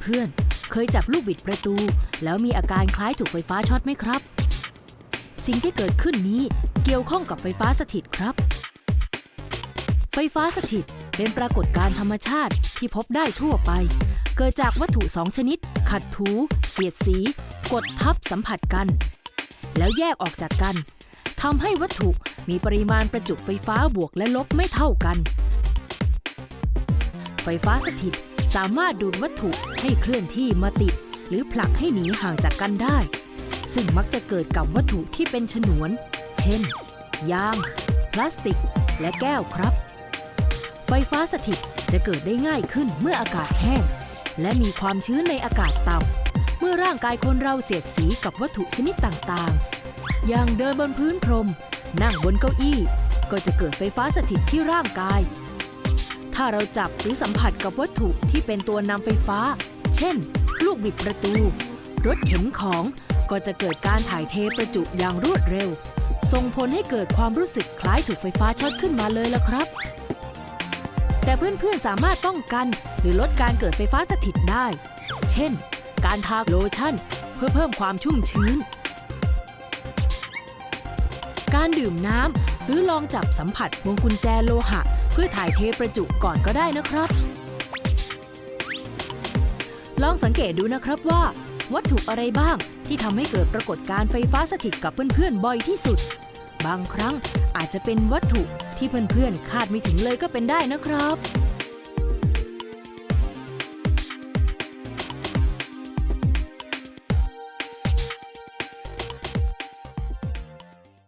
เพื่อนๆ เคยจับลูกบิดประตู แล้วมีอาการคล้ายถูกไฟฟ้าช็อตไหมครับ สิ่งที่เกิดขึ้นนี้เกี่ยวข้องกับไฟฟ้าสถิตครับ ไฟฟ้าสถิตเป็นปรากฏการณ์ธรรมชาติที่พบได้ทั่วไป เกิดจากวัตถุสองชนิด ขัดถู เสียดสี กดทับสัมผัสกัน แล้วแยกออกจากกันทำให้วัตถุมีปริมาณประจุไฟฟ้าบวกและลบไม่เท่ากัน ไฟฟ้าสถิต สามารถดูดวัตถุให้เคลื่อนที่มาติด หรือผลักให้หนีห่างจากกันได้ ซึ่งมักจะเกิดกับวัตถุที่เป็นฉนวน เช่น ยาง พลาสติก และแก้วครับ ไฟฟ้าสถิตจะเกิดได้ง่ายขึ้นเมื่ออากาศแห้ง และมีความชื้นในอากาศต่ำเมื่อร่างกายคนเราเสียดสีกับวัตถุชนิดต่างๆ อย่างเดินบนพื้นพรม นั่งบนเก้าอี้ ก็จะเกิดไฟฟ้าสถิตที่ร่างกาย ถ้าเราจับหรือสัมผัสกับวัตถุที่เป็นตัวนำไฟฟ้า เช่น ลูกบิดประตู รถเข็นของก็จะเกิดการถ่ายเทประจุอย่างรวดเร็ว ส่งผลให้เกิดความรู้สึกคล้ายถูกไฟฟ้าช็อตขึ้นมาเลยละครับ แต่เพื่อนๆสามารถป้องกัน หรือลดการเกิดไฟฟ้าสถิตได้ เช่น การทาโลชั่น เพื่อเพิ่มความชุ่มชื้น การดื่มน้ำ หรือลองจับสัมผัสพวงกุญแจโลหะ เพื่อถ่ายเทประจุก่อนก็ได้นะครับ ลองสังเกตดูนะครับว่า วัตถุอะไรบ้างที่ทำให้เกิดปรากฏการไฟฟ้าสถิตกับเพื่อนๆบ่อยที่สุด บางครั้งอาจจะเป็นวัตถุที่เพื่อนๆคาดไม่ถึงเลยก็เป็นได้นะครับ